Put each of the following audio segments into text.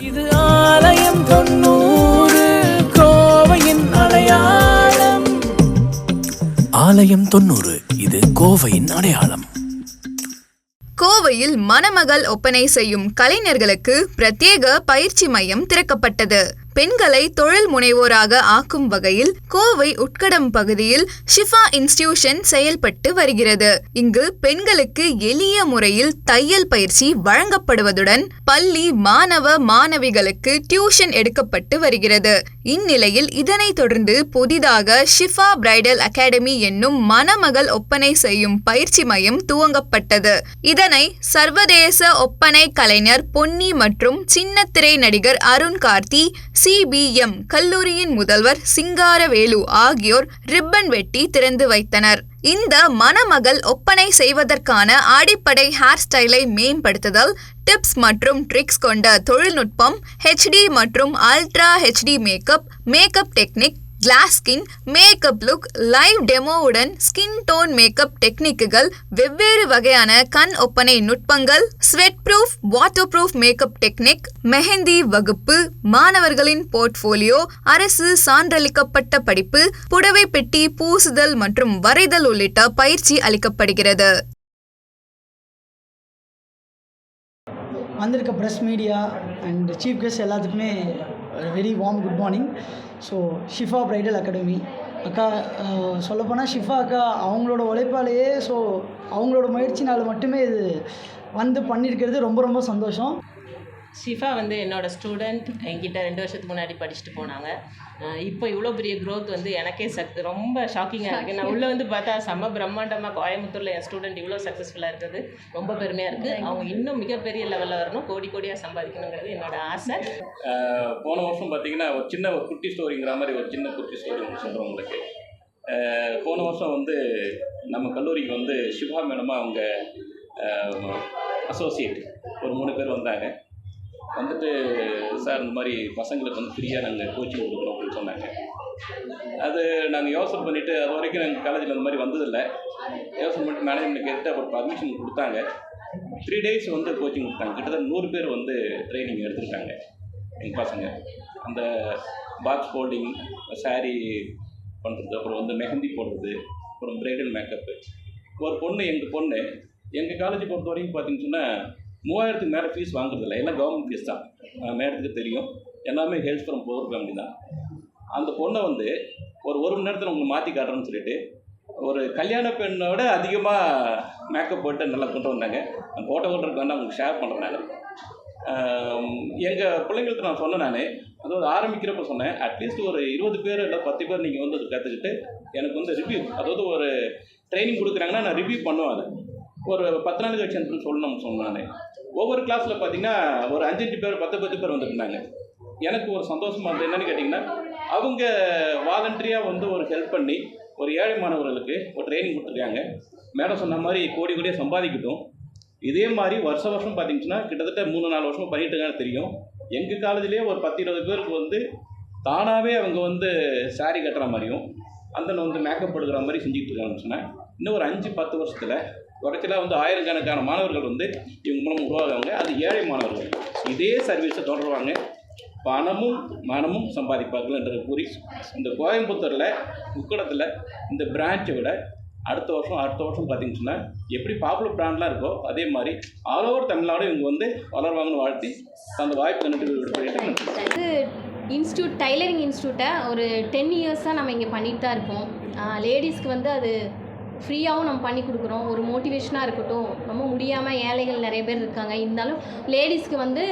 இது ஆலயம் தொண்ணூறு கோவையின் அடையாளம். ஆலயம் தொண்ணூறு இது கோவையின் அடையாளம். கோவையில் மணமகள் ஒப்பனை செய்யும் கலைஞர்களுக்கு பிரத்யேக பயிற்சி மையம் திறக்கப்பட்டது. பெண்களை தொழில் முனைவோராக ஆக்கும் வகையில் கோவை உட்கடம் பகுதியில் ஷிஃபா இன்ஸ்டிடியூஷன் செயல்பட்டு வருகிறது. இங்கு பெண்களுக்கு எளிய முறையில் தையல் பயிற்சி வழங்கப்படுவதுடன் பள்ளி மாணவ மாணவிகளுக்கு டியூஷன் எடுக்கப்பட்டு வருகிறது. இந்நிலையில் இதனைத் தொடர்ந்து புதிதாக ஷிஃபா பிரைடல் அகாடமி என்னும் மணமகள் ஒப்பனை செய்யும் பயிற்சி மையம் துவங்கப்பட்டது. இதனை சர்வதேச ஒப்பனை கலைஞர் பொன்னி மற்றும் சின்னத்திரை நடிகர் அருண் கார்த்தி சிபிஎம் கல்லூரியின் முதல்வர் சிங்காரவேலு ஆகியோர் ரிப்பன் வெட்டி திறந்து வைத்தனர். இந்த மணமகள் ஒப்பனை செய்வதற்கான அடிப்படை ஹேர் ஸ்டைலை மேம்படுத்துதல் டிப்ஸ் மற்றும் ட்ரிக்ஸ் கொண்ட தொழில்நுட்பம் ஹெச்டி மற்றும் ultra HD makeup makeup technique glass skin makeup look live டெமோவுடன் skin tone makeup டெக்னிக்குகள் வெவ்வேறு வகையான கண் ஒப்பனை நுட்பங்கள் sweat proof water proof makeup technique mehndi வகுப்பு மாணவர்களின் போர்ட்ஃபோலியோ அரசு சான்றளிக்கப்பட்ட படிப்பு புடவை பெட்டி பூசுதல் மற்றும் வரைதல் உள்ளிட்ட பயிற்சி அளிக்கப்படுகிறது. வந்திருக்க press media and chief guest எல்லாத்துக்குமே very warm good morning so Shifa bridal academy அக்கா சொல்லப்போனால் ஷிஃபா அக்கா அவங்களோட உழைப்பாலேயே ஸோ அவங்களோட முயற்சினால் மட்டுமே இது வந்து பண்ணியிருக்கிறது ரொம்ப ரொம்ப சந்தோஷம். ஷிஃபா வந்து என்னோட ஸ்டூடெண்ட். என்கிட்ட ரெண்டு வருஷத்துக்கு முன்னாடி படிச்சுட்டு போனாங்க. இப்போ இவ்வளோ பெரிய growth வந்து எனக்கே சக் ரொம்ப ஷாக்கிங்காக இருக்குது நான் உள்ளே வந்து பார்த்தா செம்ம பிரம்மாண்டமாக கோயம்புத்தூரில் என் ஸ்டூடெண்ட் இவ்வளோ சக்ஸஸ்ஃபுல்லாக இருக்கிறது. ரொம்ப பெருமையாக இருக்குது அவங்க இன்னும் மிகப்பெரிய லெவலில் வரணும். கோடி கோடியாக சம்பாதிக்கணுங்கிறது என்னோட ஆசை. போன வருஷம் பார்த்தீங்கன்னா ஒரு சின்ன ஒரு குட்டி ஸ்டோரிங்கிற மாதிரி ஒரு சின்ன குட்டி ஸ்டோரி ஒன்று சொல்கிறேன் உங்களுக்கு. போன வருஷம் வந்து நம்ம கல்லூரிக்கு வந்து சிவா மேடமாக அவங்க அசோசியேட் ஒரு மூணு பேர் வந்தாங்க. வந்துட்டு சார் இந்த மாதிரி பசங்களுக்கு வந்து ஃப்ரீயாக நாங்கள் கோச்சிங் கொடுக்குறோம் அப்படின்னு சொன்னாங்க. அது நாங்கள் யோசனை பண்ணிவிட்டு அது வரைக்கும் எங்கள் காலேஜில் அந்த மாதிரி வந்ததில்லை. யோசனை பண்ணிட்டு மேனேஜ்மெண்ட் கேட்டு அப்புறம் பர்மிஷன் கொடுத்தாங்க. த்ரீ டேஸ் வந்து கோச்சிங் கொடுத்தாங்க. கிட்டத்தட்ட நூறு பேர் வந்து ட்ரைனிங் எடுத்துக்கிட்டாங்க எங்கள் பசங்க. அந்த பாக்ஸ் ஃபோல்டிங் saree பண்ணுறது அப்புறம் வந்து மெஹந்தி போடுறது அப்புறம் பிரைடல் மேக்கப்பு ஒரு பொண்ணு எங்கள் பொண்ணு எங்கள் காலேஜ் பொறுத்த வரைக்கும் பார்த்தீங்கன்னு சொன்னால் மூவாயிரத்துக்கு மேலே ஃபீஸ் வாங்குறதில்ல. எல்லாம் கவர்மெண்ட் ஃபீஸ் தான். மேடத்துக்கு தெரியும். எல்லாமே ஹெல்ப் ஃப்ரம் புவர் ஃபேமிலி தான். அந்த பொண்ணை வந்து ஒரு ஒரு மணி நேரத்தில் உங்களுக்கு மாற்றி காட்டுறேன்னு சொல்லிட்டு ஒரு கல்யாண பெண்ணோட அதிகமாக மேக்கப் போட்டு நல்லா கொண்டு வந்தாங்க. அந்த ஃபோட்டோ கொண்டு வேணா உங்களுக்கு ஷேர் பண்ணுறேன் நான். எங்கள் பிள்ளைங்களுக்கு நான் சொன்னேன் நான். அதாவது ஆரம்பிக்கிறப்ப சொன்னேன் அட்லீஸ்ட் ஒரு இருபது பேர் இல்லை பத்து பேர் நீங்கள் வந்து அதை கற்றுக்கிட்டு எனக்கு வந்து ரிவ்யூ அதாவது ஒரு ட்ரைனிங் கொடுக்குறாங்கன்னா நான் ரிவ்யூ பண்ணுவேன் ஒரு பத்து நாள் கழிச்சு சொல்லணும்னு சொன்னேன் நான். ஒவ்வொரு கிளாஸில் பார்த்தீங்கன்னா ஒரு அஞ்சஞ்சு பேர் பத்து பத்து பேர் வந்துருந்தாங்க. எனக்கு ஒரு சந்தோஷமாக இருந்தது. என்னென்னு கேட்டிங்கன்னா அவங்க வாலண்டரியாக வந்து ஒரு ஹெல்ப் பண்ணி ஒரு ஏழை மாணவர்களுக்கு ஒரு ட்ரைனிங் கொடுத்துருக்காங்க. மேடம் சொன்ன மாதிரி கோடி கோடியாக சம்பாதிக்கட்டும். இதே மாதிரி வருஷ வருஷம் பார்த்தீங்கன்னா கிட்டத்தட்ட மூணு நாலு வருஷம் பண்ணிட்டு இருக்காங்கன்னு தெரியும். எங்கள் காலேஜ்லேயே ஒரு பத்து இருபது பேருக்கு வந்து தானாகவே அவங்க வந்து சாரீ கட்டுற மாதிரியும் அந்த வந்து மேக்கப் எடுக்கிற மாதிரி செஞ்சுக்கிட்டு இருக்காங்கன்னு சொன்னேன். இன்னும் ஒரு அஞ்சு பத்து வருஷத்தில் குறைச்சலாக வந்து ஆயிரக்கணக்கான மாணவர்கள் வந்து இவங்க மூலம் உருவாகுவாங்க அது ஏழை மாணவர்கள். இதே சர்வீஸை தொடருவாங்க பணமும் மனமும் சம்பாதிப்பார்கள் என்று கூறி இந்த கோயம்புத்தூரில் உக்கடத்தில் இந்த பிரான்ச்சை விட அடுத்த வருஷம் அடுத்த வருஷம் பார்த்தீங்கன்னு சொன்னால் எப்படி பாப்புலர் பிராண்ட்லாம் இருக்கோ அதே மாதிரி ஆல் ஓவர் தமிழ்நாடு இவங்க வந்து வளருவாங்கன்னு வாழ்த்தி அந்த வாய்ப்பு நன்றி இது இன்ஸ்டியூட் டைலரிங் இன்ஸ்டியூட்டை? ஒரு டென் இயர்ஸாக நம்ம இங்கே பண்ணிட்டு தான் இருக்கோம். லேடிஸ்க்கு வந்து அது ஃப்ரீயாகவும் நம்ம பண்ணி கொடுக்குறோம். ஒரு மோட்டிவேஷனாக இருக்கட்டும். ரொம்ப முடியாமல் ஏழைகள் நிறைய பேர் இருக்காங்க. இருந்தாலும் லேடிஸ்க்கு வந்து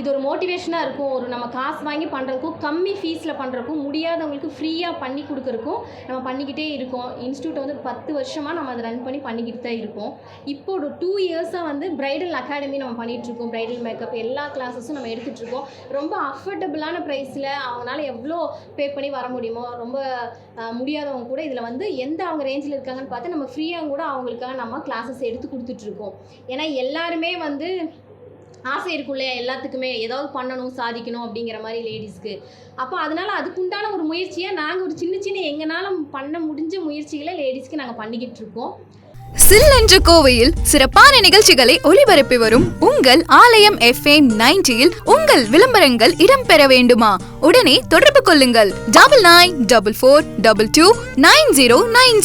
இது ஒரு மோட்டிவேஷனாக இருக்கும். ஒரு நம்ம காசு வாங்கி பண்ணுறதுக்கும் கம்மி ஃபீஸில் பண்ணுறதுக்கும் முடியாதவங்களுக்கு ஃப்ரீயாக பண்ணி கொடுக்குறக்கும் நம்ம பண்ணிக்கிட்டே இருக்கோம். இன்ஸ்டியூட்டை வந்து பத்து வருஷமாக நம்ம அதை ரன் பண்ணி பண்ணிக்கிட்டு தான் இருக்கோம். இப்போ ஒரு டூ இயர்ஸாக வந்து பிரைடல் அகாடமி நம்ம பண்ணிகிட்ருக்கோம் பிரைடல் மேக்கப் எல்லா கிளாஸஸும் நம்ம எடுத்துகிட்ருக்கோம் ரொம்ப அஃபோர்டபுளான ப்ரைஸில் அவங்களால எவ்வளோ பே பண்ணி வர முடியுமோ ரொம்ப முடியாதவங்க கூட இதில் வந்து எந்த அவங்க ரேஞ்சில் இருக்காங்கன்னு பார்த்து நம்ம ஃப்ரீயாக கூட அவங்களுக்காக நம்ம கிளாஸஸ் எடுத்து கொடுத்துட்ருக்கோம் ஏன்னா எல்லாருமே வந்து ஆசை இருக்கும் இல்லையா எல்லாத்துக்குமே ஏதாவது பண்ணணும் சாதிக்கணும் அப்படிங்கிற மாதிரி லேடிஸ்க்கு அப்போ அதனால் அதுக்குண்டான ஒரு முயற்சியை நாங்கள் ஒரு சின்ன சின்ன எங்களால் பண்ண முடிஞ்ச முயற்சிகளை லேடிஸ்க்கு நாங்கள் பண்ணிக்கிட்டு இருக்கோம். சில் என்ற கோவையில் சிறப்பான நிகழ்ச்சிகளை ஒளிபரப்பி வரும் உங்கள் ஆலயம் எஃப்எம் நைன்டியில் உங்கள் விளம்பரங்கள் இடம்பெற வேண்டுமா? உடனே தொடர்பு கொள்ளுங்கள். Double nine double four double two nine zero nine zero